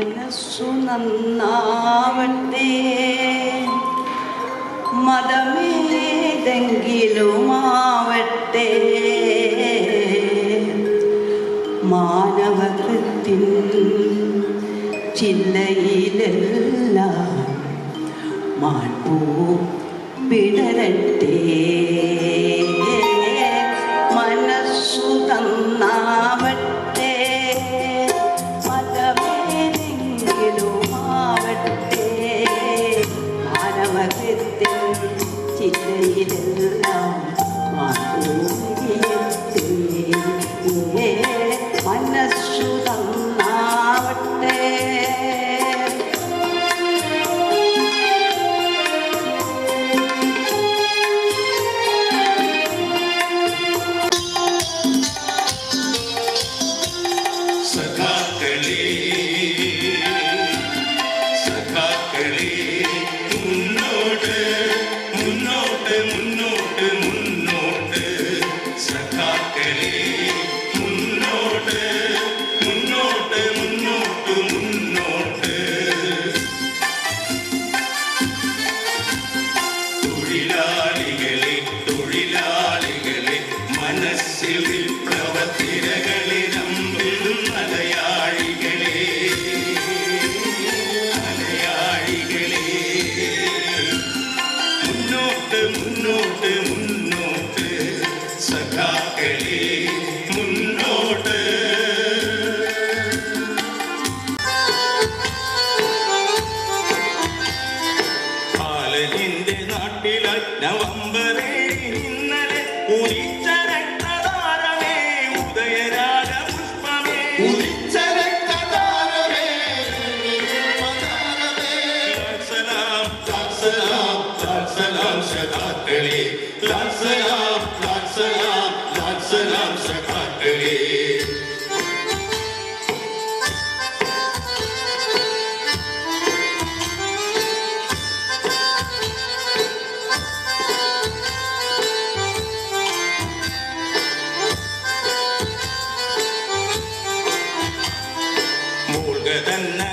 മനസ്സു നന്നാവട്ടെ. മതമേതെങ്കിലുമാവട്ടെ. മാനവകൃത്തിൻ ചില്ലയിലെല്ലാം മാൺപൂ വിടരട്ടെ മനസ്സിൽ വിപ്ലവത്തിരകളെ That's enough. gadanna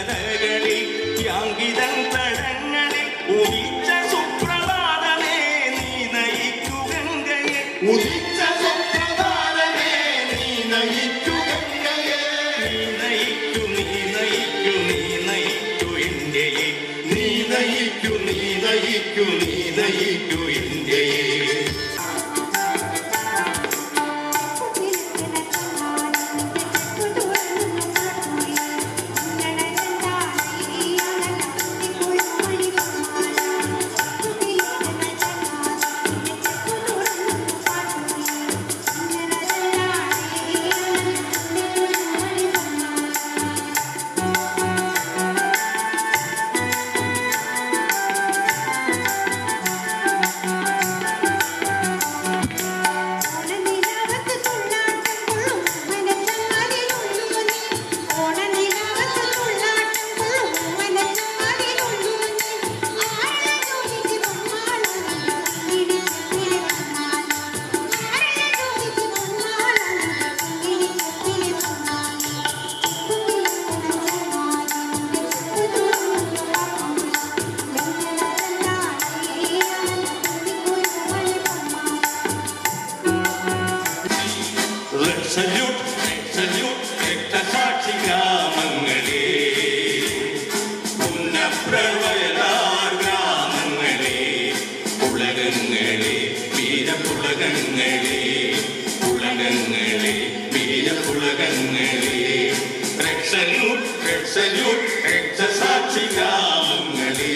red salute red salute രക്തസാക്ഷി ഗ്രാമങ്ങളെ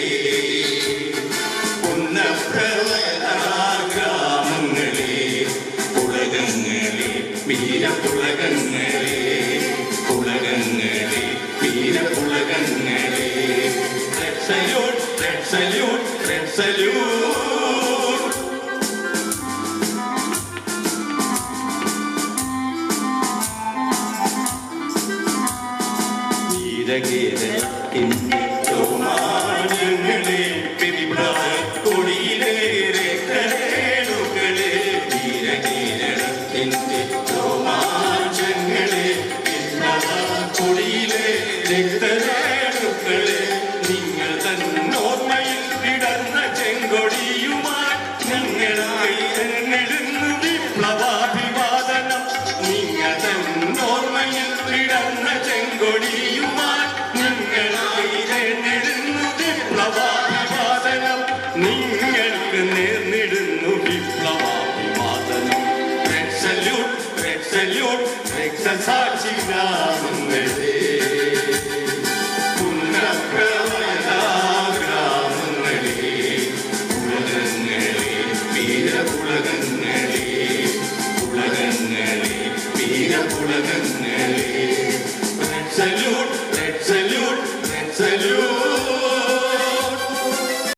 പുനഃപ്രവയലാർ ഗ്രാമങ്ങളെ പുളകങ്ങളെ വീരപുളകങ്ങളെ പുളകങ്ങളെ ജഗീരത്തിന്റെ സോമാനങ്ങളെ പിടികൊടിയിലേറെ കരേണുകളെ വീരകീരണത്തിന്റെ സോമാനങ്ങളെ പിടികൊടിയിലെ രക്തരേണുകളെ നിങ്ങൾ തന്നോർമ്മയിൽ വിടർന്ന ചെങ്കൊടിയുമായി നിങ്ങളായി എന്നിടുന്നു വിപ്ലവാഭിവാദനം നിങ്ങൾ തന്നോർമ്മയിൽ വിടർന്ന ചെങ്കൊടി രക്തസാക്ഷി ഗ്രാമങ്ങളെ പുനഃപ്രളയ ഗ്രാമങ്ങളെ